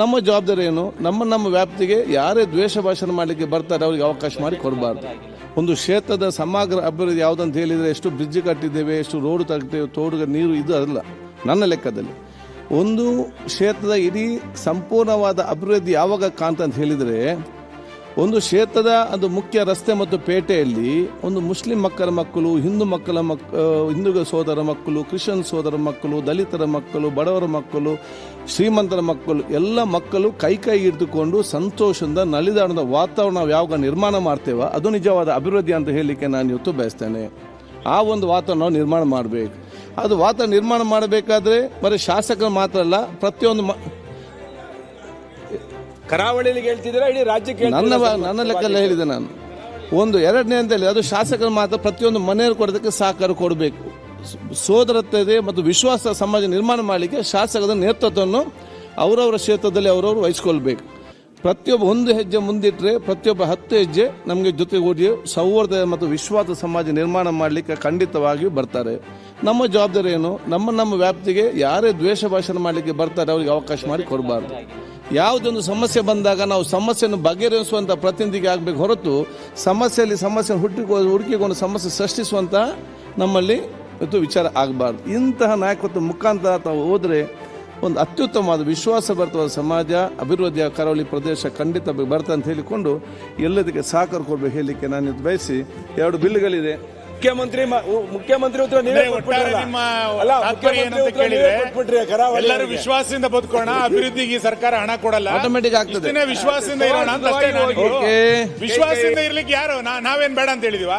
ನಮ್ಮ ಜವಾಬ್ದಾರಿ ಏನು? ನಮ್ಮ ನಮ್ಮ ವ್ಯಾಪ್ತಿಗೆ ಯಾರೇ ದ್ವೇಷ ಭಾಷಣ ಮಾಡಲಿಕ್ಕೆ ಬರ್ತಾರೆ, ಅವರಿಗೆ ಅವಕಾಶ ಮಾಡಿ ಕೊಡಬಾರ್ದು. ಒಂದು ಕ್ಷೇತ್ರದ ಸಮಗ್ರ ಅಭಿವೃದ್ಧಿ ಯಾವುದಂತ ಹೇಳಿದರೆ ಎಷ್ಟು ಬ್ರಿಡ್ಜ್ ಕಟ್ಟಿದ್ದೇವೆ, ಎಷ್ಟು ರೋಡ್ ತಗ್ತೇವೆ, ತೋಡುಗ ನೀರು ಇದು ಅಲ್ಲ. ನನ್ನ ಲೆಕ್ಕದಲ್ಲಿ ಒಂದು ಕ್ಷೇತ್ರದ ಇಡೀ ಸಂಪೂರ್ಣವಾದ ಅಭಿವೃದ್ಧಿ ಯಾವಾಗ ಕಾಣ್ತಂತ ಹೇಳಿದರೆ ಒಂದು ಕ್ಷೇತ್ರದ ಒಂದು ಮುಖ್ಯ ರಸ್ತೆ ಮತ್ತು ಪೇಟೆಯಲ್ಲಿ ಒಂದು ಮುಸ್ಲಿಂ ಮಕ್ಕಳ ಮಕ್ಕಳು, ಹಿಂದೂ ಮಕ್ಕಳ ಮಕ್ ಹಿಂದೂ ಸೋದರ ಮಕ್ಕಳು, ಕ್ರಿಶ್ಚಿಯನ್ ಸೋದರ ಮಕ್ಕಳು, ದಲಿತರ ಮಕ್ಕಳು, ಬಡವರ ಮಕ್ಕಳು, ಶ್ರೀಮಂತರ ಮಕ್ಕಳು, ಎಲ್ಲ ಮಕ್ಕಳು ಕೈ ಕೈ ಹಿಡಿದುಕೊಂಡು ಸಂತೋಷದಿಂದ ನಲಿದಾಡದ ವಾತಾವರಣ ಯಾವಾಗ ನಿರ್ಮಾಣ ಮಾಡ್ತೇವೋ, ಅದು ನಿಜವಾದ ಅಭಿವೃದ್ಧಿ ಅಂತ ಹೇಳಲಿಕ್ಕೆ ನಾನು ಇವತ್ತು ಬಯಸ್ತೇನೆ. ಆ ಒಂದು ವಾತಾವರಣ ನಿರ್ಮಾಣ ಮಾಡಬೇಕು. ಅದು ವಾತಾವರಣ ನಿರ್ಮಾಣ ಮಾಡಬೇಕಾದ್ರೆ, ಬರೀ ಶಾಸಕರು ಮಾತ್ರ ಅಲ್ಲ, ಪ್ರತಿಯೊಂದು ಕರಾವಳಿಯಲ್ಲಿ ಹೇಳ್ತಿದ್ದೀರಾ ಇಡೀ ರಾಜ್ಯಕ್ಕೆ ನನ್ನ ನನ್ನ ಲೆಕ್ಕಲ್ಲ ಹೇಳಿದೆ ನಾನು. ಒಂದು ಎರಡನೇ ಅಂತೇಳಿ ಅದು ಶಾಸಕರು ಮಾತ್ರ ಪ್ರತಿಯೊಂದು ಮನೆಯವರು ಕೊಡೋದಕ್ಕೆ ಸಹಕಾರ ಕೊಡಬೇಕು. ಸೋದರತ್ವದೆ ಮತ್ತು ವಿಶ್ವಾಸ ಸಮಾಜ ನಿರ್ಮಾಣ ಮಾಡಲಿಕ್ಕೆ ಶಾಸಕರ ನೇತೃತ್ವವನ್ನು ಅವರವರ ಕ್ಷೇತ್ರದಲ್ಲಿ ಅವರವರು ವಹಿಸ್ಕೊಳ್ಬೇಕು. ಪ್ರತಿಯೊಬ್ಬ ಒಂದು ಹೆಜ್ಜೆ ಮುಂದಿಟ್ಟರೆ ಪ್ರತಿಯೊಬ್ಬ ಹತ್ತು ಹೆಜ್ಜೆ ನಮಗೆ ಜೊತೆಗೂಡಿ ಸೌಹಾರ್ದ ಮತ್ತು ವಿಶ್ವಾಸ ಸಮಾಜ ನಿರ್ಮಾಣ ಮಾಡಲಿಕ್ಕೆ ಖಂಡಿತವಾಗಿಯೂ ಬರ್ತಾರೆ. ನಮ್ಮ ಜವಾಬ್ದಾರಿ ಏನು? ನಮ್ಮ ನಮ್ಮ ವ್ಯಾಪ್ತಿಗೆ ಯಾರೇ ದ್ವೇಷ ಭಾಷಣ ಮಾಡಲಿಕ್ಕೆ ಬರ್ತಾರೆ ಅವರಿಗೆ ಅವಕಾಶ ಮಾಡಿ ಕೊಡಬಾರ್ದು. ಯಾವುದೊಂದು ಸಮಸ್ಯೆ ಬಂದಾಗ ನಾವು ಸಮಸ್ಯೆಯನ್ನು ಬಗೆಹರಿಸುವಂಥ ಪ್ರತಿನಿಧಿಗೆ ಆಗಬೇಕು ಹೊರತು ಸಮಸ್ಯೆಯಲ್ಲಿ ಸಮಸ್ಯೆ ಹುಟ್ಟಿಕೊ, ಹುಡುಕಿಕೊಂಡು ಸಮಸ್ಯೆ ಸೃಷ್ಟಿಸುವಂಥ ನಮ್ಮಲ್ಲಿ ಇವತ್ತು ವಿಚಾರ ಆಗಬಾರ್ದು. ಇಂತಹ ನಾಯಕತ್ವ ಮುಖಾಂತರ ತಾವು ಹೋದರೆ ಒಂದು ಅತ್ಯುತ್ತಮವಾದ ವಿಶ್ವಾಸ ಬರ್ತವಾದ ಸಮಾಜ, ಅಭಿವೃದ್ಧಿಯ ಕರಾವಳಿ ಪ್ರದೇಶ ಖಂಡಿತ ಬರ್ತಂತ ಹೇಳಿಕೊಂಡು ಎಲ್ಲದಕ್ಕೆ ಸಹಕಾರ ಕೊಡಬೇಕು ಹೇಳಲಿಕ್ಕೆ ನಾನು ಬಯಸಿ ಎರಡು ಬಿಲ್ಗಳಿದೆ ಮುಖ್ಯಮಂತ್ರಿ ಮುಖ್ಯಮಂತ್ರಿ ಉತ್ತರ ನೀವೇ ಕೇಳಿದ್ರೆ ಕೊಟ್ಬಿಟ್ರಿ ಎಲ್ಲರೂ ವಿಶ್ವಾಸದಿಂದ ಬದುಕೋಣ ಅಭಿವೃದ್ಧಿಗೆ ಈ ಸರ್ಕಾರ ಹಣ ಕೊಡಲ್ಲ ಆಟೋಮೆಟಿಕ್ ಆಗ್ತದೆ. ವಿಶ್ವಾಸದಿಂದ ಇರೋಣ ಅಂತ ಅಷ್ಟೇ ನಾನು. ವಿಶ್ವಾಸದಿಂದ ಇರ್ಲಿಕ್ಕೆ ಯಾರು ನಾ- ನಾವೇನ್ ಬೇಡ ಅಂತ ಹೇಳಿದಿವ.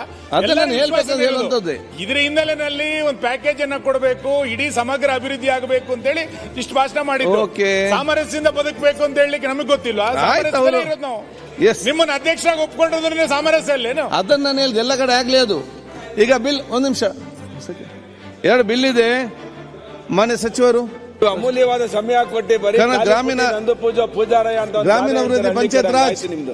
ಇದ್ರ ಹಿನ್ನೆಲೆಯಲ್ಲಿ ಒಂದು ಪ್ಯಾಕೇಜ್ ಅನ್ನ ಕೊಡಬೇಕು ಇಡೀ ಸಮಗ್ರ ಅಭಿವೃದ್ಧಿ ಆಗಬೇಕು ಅಂತ ಹೇಳಿ ಇಷ್ಟು ಭಾಷಣ ಮಾಡಿದ್ರು. ಸಾಮರಸ್ಯದಿಂದ ಬದುಕಬೇಕು ಅಂತ ಹೇಳಲಿಕ್ಕೆ ನಮಗೆ ಗೊತ್ತಿಲ್ಲ. ಇರೋದು ನಾವು. ನಿಮ್ಮನ್ನ ಅಧ್ಯಕ್ಷರಾಗಿ ಒಪ್ಕೊಂಡ್ರೆ ಸಾಮರಸ್ಯ ಅಲ್ಲೇನು ಅದನ್ನ ನಾನು ಹೇಳಿದೆ ಎಲ್ಲ ಕಡೆ ಆಗ್ಲಿ ಅದು ಈಗ ಬಿಲ್ ಒಂದು ನಿಮಿಷ. ಎರಡು ಬಿಲ್ ಇದೆ. ಮಾನ್ಯ ಸಚಿವರು ಅಮೂಲ್ಯವಾದ ಸಮಯ ಕೊಟ್ಟಿ ಬರೀ ಗ್ರಾಮೀಣ- ಪೂಜಾ ಪೂಜಾರಯ ಅಂತ ಗ್ರಾಮೀಣ ಅಭಿವೃದ್ಧಿ ಪಂಚಾಯತ್ ರಾಜ್. ನಿಮ್ದು.